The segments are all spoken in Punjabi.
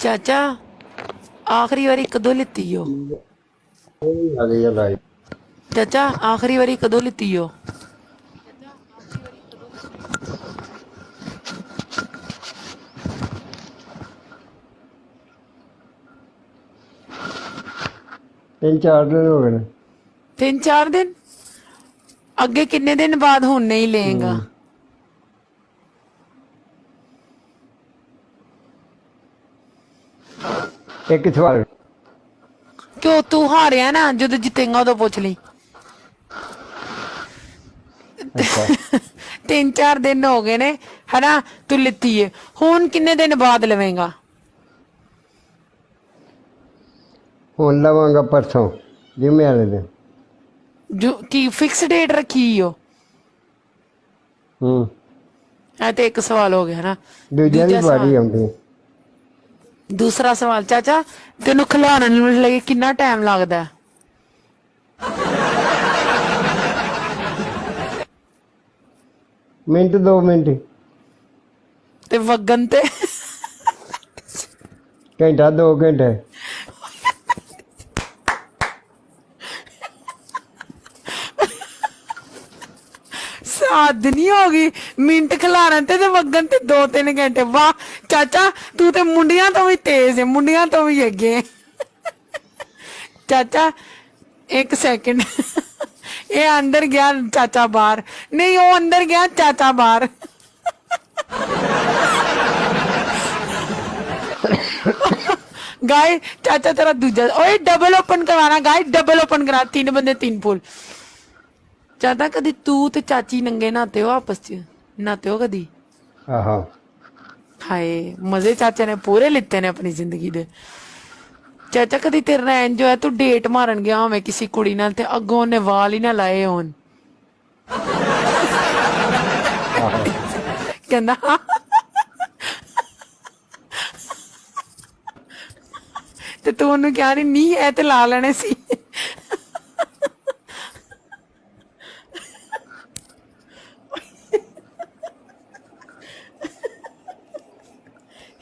ਚਾਚਾ ਆਖਰੀ ਵਾਰੀ ਕਦੋਂ ਲਿੱਤੀ ਓ? ਆ ਗਈ ਆ ਲਾਈ ਚਾਚਾ ਆਖਰੀ ਵਾਰੀ ਕਦੋਂ ਲਿੱਤੀ ਓ? ਤਿੰਨ ਚਾਰ ਦਿਨ ਹੋ ਗਏ ਨੇ। ਤਿੰਨ ਚਾਰ ਦਿਨ? ਅੱਗੇ ਕਿੰਨੇ ਦਿਨ ਬਾਅਦ ਹੁਣ ਨਹੀਂ ਲਏਗਾ? ਇੱਕ ਸਵਾਲ। ਕਿਉਂ ਤੂੰ ਹਾਰਿਆ ਨਾ ਜਦੋਂ ਜਿੱਤੇਗਾ ਉਦੋਂ ਪੁੱਛ ਲਈ। ਤਿੰਨ ਚਾਰ ਦਿਨ ਹੋ ਗਏ ਨੇ ਹਨਾ ਤੂੰ ਲਿੱਤੀ ਏ। ਹੁਣ ਕਿੰਨੇ ਦਿਨ ਬਾਅਦ ਲਵੇਂਗਾ? ਹੁਣ ਲਵਾਂਗਾ ਪਰਸੋਂ ਜਿੰਮੇ ਵਾਲੇ ਦਿਨ। ਜੋ ਕੀ ਫਿਕਸ ਡੇਟ ਰੱਖੀ ਓ? ਹੂੰ। ਇਹ ਤੇ ਇੱਕ ਸਵਾਲ ਹੋ ਗਿਆ ਨਾ। ਦੂਜਾ ਵਾਰੀ ਸਵਾਲ। ਆਉਂਦੀ। ਹੈ। ਦੂਸਰਾ ਸਵਾਲ ਚਾਚਾ ਤੈਨੂੰ ਖਿਲਾਉਣ ਨੂੰ ਲੱਗੇ ਕਿੰਨਾ ਟਾਈਮ ਲੱਗਦਾ? ਮਿੰਟ ਦੋ ਮਿੰਟ। ਤੇ ਵਗਨ ਤੇ। ਘੰਟਾ ਦੋ ਘੰਟੇ। ਸਾਧ ਨਹੀਂ ਹੋ ਗਈ। ਮਿੰਟ ਖਿਲਾਰਨ ਤੇ ਤੇ ਵਗਨ ਤੇ 2-3 ਘੰਟੇ। ਵਾਹ ਚਾਚਾ, ਤੂੰ ਤੇ ਮੁੰਡਿਆਂ ਤੋਂ ਵੀ ਤੇਜ਼ ਹੈ ਮੁੰਡਿਆਂ ਤੋਂ ਵੀ ਅੱਗੇ ਹੈ। ਚਾਚਾ, ਇੱਕ ਸੈਕਿੰਡ ਇਹ ਅੰਦਰ ਗਿਆ ਚਾਚਾ ਬਾਹਰ। ਨਹੀਂ, ਉਹ ਅੰਦਰ ਗਿਆ ਚਾਚਾ ਬਾਹਰ। ਗਾਇ ਚਾਚਾ ਤੇਰਾ ਦੂਜਾ ਓਏ ਡਬਲ ਓਪਨ ਕਰਵਾਣਾ ਗਾਇ ਡਬਲ ਓਪਨ ਕਰਾ, ਤਿੰਨ ਬੰਦੇ, ਤਿੰਨ ਫੁੱਲ ਚਾਚਾ, ਕਦੀ ਤੂੰ ਤੇ ਚਾਚੀ ਨੰਗੇ ਨਾਤੇ ਹੋ ਆਪਸ ਚ ਨਾਤੇ ਹੋ ਕਦੀ? ਆਹਾ। ਹਾਏ, ਮਜ਼ੇ ਚਾਚਾ ਨੇ ਪੂਰੇ ਲਿੱਤੇ ਨੇ ਆਪਣੀ ਜ਼ਿੰਦਗੀ ਦੇ। ਚਾਚਾ ਕਦੀ ਤੇਰੇ ਨਾਲ ਇੰਜ ਹੋਇਆ, ਤੂੰ ਡੇਟ ਮਾਰਨ ਗਿਆ ਹੋਵੇਂ ਕਿਸੇ ਕੁੜੀ ਨਾਲ ਤੇ ਅੱਗੋਂ ਉਹਨੇ ਵਾਲ ਹੀ ਨਾ ਲਾਏ ਹੋਣ। ਕਹਿੰਦਾ ਤੇ ਤੂੰ ਉਹਨੂੰ ਕਿਹਾ ਨੀ ਨਹੀਂ ਇਹ ਤੇ ਲਾ ਲੈਣੇ ਸੀ।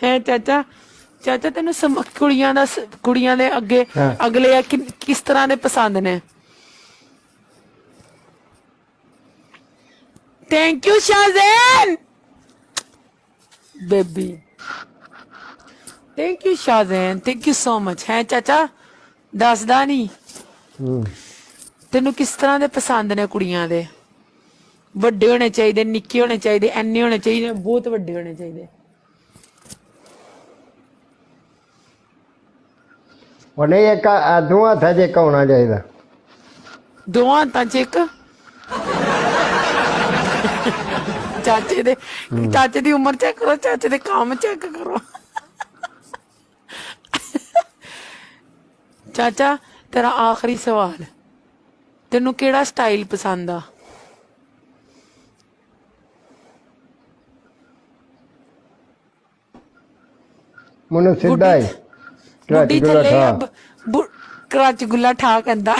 ਹੈ ਚਾਚਾ? ਚਾਚਾ ਤੈਨੂੰ ਸਮ- ਕੁੜੀਆਂ ਦਾ ਸ- ਕੁੜੀਆਂ ਦੇ ਅੱਗੇ ਹਾਂ। ਅਗਲੇ ਆ ਕਿ- ਕਿਸ ਤਰ੍ਹਾਂ ਦੇ ਪਸੰਦ ਨੇ? Thank you Shazain baby thank you Shazain thank you so much ਹੈ ਚਾਚਾ? ਦੱਸਦਾ ਨਹੀਂ ਹੂੰ। ਤੈਨੂੰ ਕਿਸ ਤਰ੍ਹਾਂ ਦੇ ਪਸੰਦ ਨੇ ਕੁੜੀਆਂ ਦੇ? ਵੱਡੇ ਹੋਣੇ ਚਾਹੀਦੇ ਨਿੱਕੇ ਹੋਣੇ ਚਾਹੀਦੇ ਐਨੇ ਹੋਣੇ ਚਾਹੀਦੇ ਬਹੁਤ ਵੱਡੇ ਹੋਣੇ ਚਾਹੀਦੇ। ਉਹਨੇ ਇੱਕ ਆ- ਦੋ ਹੱਥਾਂ 'ਚ ਇੱਕ ਹੋਣਾ ਚਾਹੀਦਾ। ਦੋਵਾਂ ਹੱਥਾਂ 'ਚ ਇੱਕ? ਚਾਚੇ ਦੇ ਚਾਚੇ ਦੀ ਉਮਰ ਚੈੱਕ ਕਰੋ ਚਾਚੇ ਦੇ ਕੰਮ ਚੈੱਕ ਕਰੋ। ਚਾਚਾ ਤੇਰਾ ਆਖਰੀ ਸਵਾਲ। ਤੈਨੂੰ ਕਿਹੜਾ ਸਟਾਈਲ ਪਸੰਦ ਆ? ਮੈਨੂੰ ਸਿੱਧਾ ਹੀ। ਬੁੱਢੀ ਕੋਲ ਥੱਲੇ ਆ, ਠਾ ਬ- ਬੁ- ਕਰਾਚ ਗੁੱਲਾ ਠਾ ਕਹਿੰਦਾ।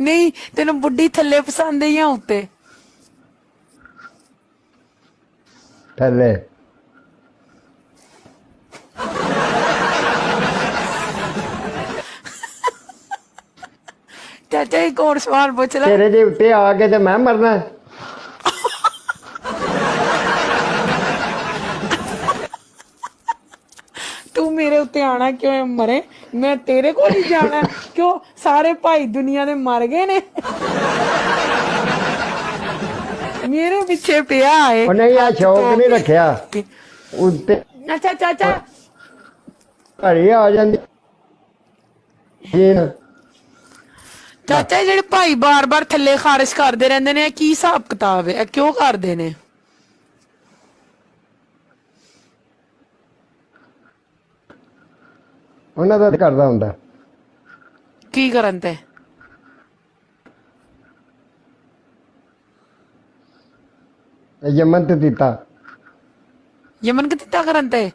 ਨਹੀਂ ਤੈਨੂੰ ਬੁੱਢੀ ਥੱਲੇ ਪਸੰਦ ਹੈ ਜਾਂ ਉੱਤੇ। ਥੱਲੇ। ਚਾਚਾ ਇੱਕ ਹੋਰ ਸਵਾਲ ਪੁੱਛ ਲੈ। ਤੇਰੇ ਦੇ ਉੱਤੇ ਆ ਕੇ ਤੇ ਮੈਂ ਮਰਨਾ। ਹੈ। ਤੂੰ ਮੇਰੇ ਉੱਤੇ ਆਣਾ ਕਿਉਂ ਮਰੇ? ਮੈਂ ਤੇਰੇ ਕੋਲ ਹੀ ਜਾਣਾ ਕਿਉਂ? ਸਾਰੇ ਭਾਈ ਦੁਨੀਆ ਦੇ ਮਰ ਗਏ ਨੇ। ਮੇਰੇ ਪਿੱਛੇ ਪਿਆ ਹੈ ਉਹ ਨਹੀਂ ਆ ਸ਼ੌਕ ਨਹੀਂ ਰੱਖਿਆ। ਉੱਤੇ ਅੱਛਾ ਚਾਚਾ ਘੜੀ ਆ ਜਾਂਦੀ। ਜੀ। ਚਾਚਾ ਜਿਹੜੇ ਭਾਈ ਬਾਰ-ਬਾਰ ਥੱਲੇ ਖਾਰਿਸ਼ ਕਰਦੇ ਰਹਿੰਦੇ ਨੇ ਇਹ ਕੀ ਹਿਸਾਬ ਕਿਤਾਬ ਹੈ? ਇਹ ਕਿਉਂ ਕਰਦੇ ਨੇ? ਉਹਨਾਂ ਦਾ ਕਰਦਾ ਹੁੰਦਾ। ਕੀ ਕਰਨ ਤੇ? ਜਮਨ ਤੇ ਦਿੱਤਾ। ਯਮਨ ਕਿੱਤਾ ਕਰਨ ਤੇ?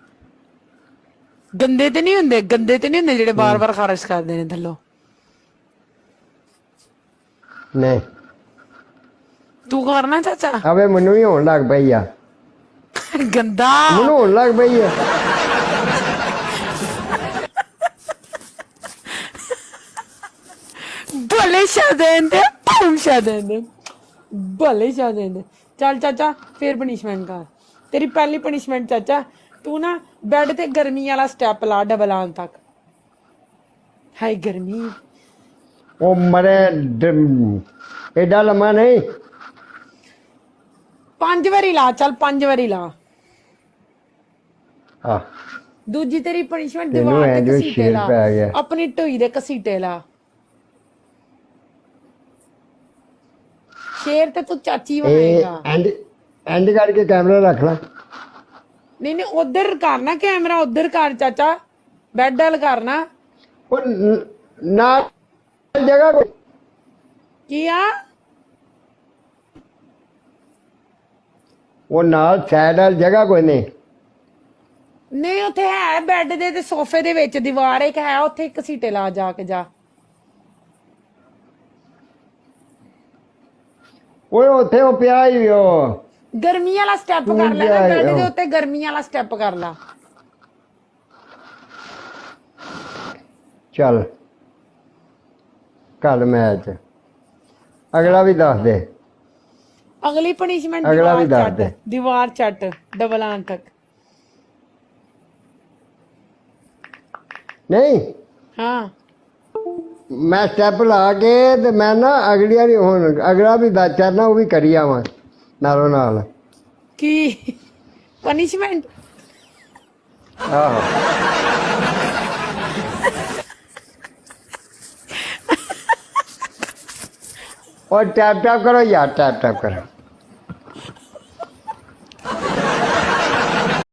ਗੰਦੇ ਤੇ ਨਹੀਂ ਹੁੰਦੇ? ਗੰਦੇ ਤੇ ਨਹੀਂ ਹੁੰਦੇ ਜਿਹੜੇ ਬਾਰ-ਬਾਰ ਖਾਰਿਸ਼ ਕਰਦੇ ਨੇ ਥੱਲੋਂ? ਨਹੀਂ। ਤੂੰ ਕਰਨਾ ਚਾਚਾ? ਆਵੇ ਮੈਨੂੰ ਵੀ ਹੋਣ ਲੱਗ ਪਈ ਆ। ਗੰਦਾ! ਮੈਨੂੰ ਹੋਣ ਲੱਗ ਪਈ ਹੈ ਭਲੇ ਸ਼ਾਦੇਨ ਦੇ ਭੂਮ ਸ਼ਾਦੇਨ ਦੇ। ਭਲੇ ਸ਼ਾਦੇਨ ਦੇ। ਚੱਲ ਚਾਚਾ ਫੇਰ ਪਨਿਸ਼ਮੈਂਟ ਕਰ। ਤੇਰੀ ਪਹਿਲੀ ਪਨਿਸ਼ਮੈਂਟ ਚਾਚਾ ਤੂੰ ਨਾ ਬੈੱਡ ਤੇ ਗਰਮੀ ਵਾਲਾ ਸਟੈਪ ਲਾ ਡਬਲ ਆਨ ਤੱਕ। ਹਾਈ ਗਰਮੀ। ਉਹ ਮਰੇ ਡ- ਏਡਾ ਲੰਮਾ ਨਹੀਂ। ਪੰਜ ਵਾਰੀ ਲਾ ਚੱਲ ਪੰਜ ਵਾਰੀ ਲਾ। ਆ ਦੂਜੀ ਤੇਰੀ ਪਨਿਸ਼ਮੈਂਟ ਤੈਨੂੰ ਦੀਵਾਰ ਐਂ ਤੇ ਕਸੀਟੇ ਸ਼ੇਰ ਲਾ। ਪੈ ਗਿਆ। ਆਪਣੀ ਢੋਈ ਦੇ ਕਸੀਟੇ ਲਾ। ਸ਼ੇਰ ਤੇ ਤੂੰ ਚਾਚੀ ਇਹ ਬਣਾਏਗਾ ਐਂਡ ਐਂਡ ਕਰਕੇ ਕੈਮਰਾ ਰੱਖ ਲੈ ਨਹੀਂ ਨਹੀਂ ਉਧਰ ਕਰਨਾ ਕੈਮਰਾ ਉਧਰ ਕਰ ਚਾਚਾ। ਬੈੱਡ ਵਾਲ ਕਰਨਾ। ਉਹ ਨ- ਨਾ ਜਗ੍ਹਾ ਕੋਈ ਕੀ ਆ? ਉਹ ਨਾਲ ਸਾਈਡ ਵਾਲ ਜਗ੍ਹਾ ਕੋਈ ਨਹੀਂ। ਨਹੀਂ ਉੱਥੇ ਹੈ ਬੈੱਡ ਦੇ ਤੇ ਸੋਫੇ ਦੇ ਵਿੱਚ ਦੀਵਾਰ ਇੱਕ ਹੈ ਉੱਥੇ ਇੱਕ ਸੀਟੇ ਲਾ ਜਾ ਕੇ ਜਾ। ਓਏ ਉੱਥੇ ਉਹ ਪਿਆ ਹੀ ਉਹ ਗਰਮੀ ਵਾਲਾ ਸਟੈਪ ਕਰ ਲੈ ਜਾ ਬੈੱਡ ਦੇ। ਉੱਤੇ ਗਰਮੀ ਵਾਲਾ ਸਟੈਪ ਕਰ ਲਾ। ਚੱਲ। ਕੱਲ ਮੈਚ। ਅਗਲਾ ਵੀ ਦੱਸ ਦੇ। ਅਗਲੀ ਪਨਿਸ਼ਮੈਂਟ ਅਗਲਾ ਵੀ ਦੱਸ ਦੇ। ਦੀਵਾਰ ਚੱਟ ਡਬਲ ਤੱਕ। ਨਹੀਂ। ਹਾਂ। ਮੈਂ ਸਟੈਪ ਲਾ ਕੇ ਤੇ ਮੈਂ ਨਾ ਅਗਲੀ ਵਾਰੀ ਹੁਣ ਅਗਲਾ ਵੀ ਦੱਸ ਚਰਨਾ ਉਹ ਵੀ ਕਰੀ ਆਵਾਂ ਨਾਲੋਂ ਨਾਲ ਕੀ ਪਨਿਸ਼ਮੈਂਟ ਆਹੋ और टैप टैप करो यार टैप टैप करो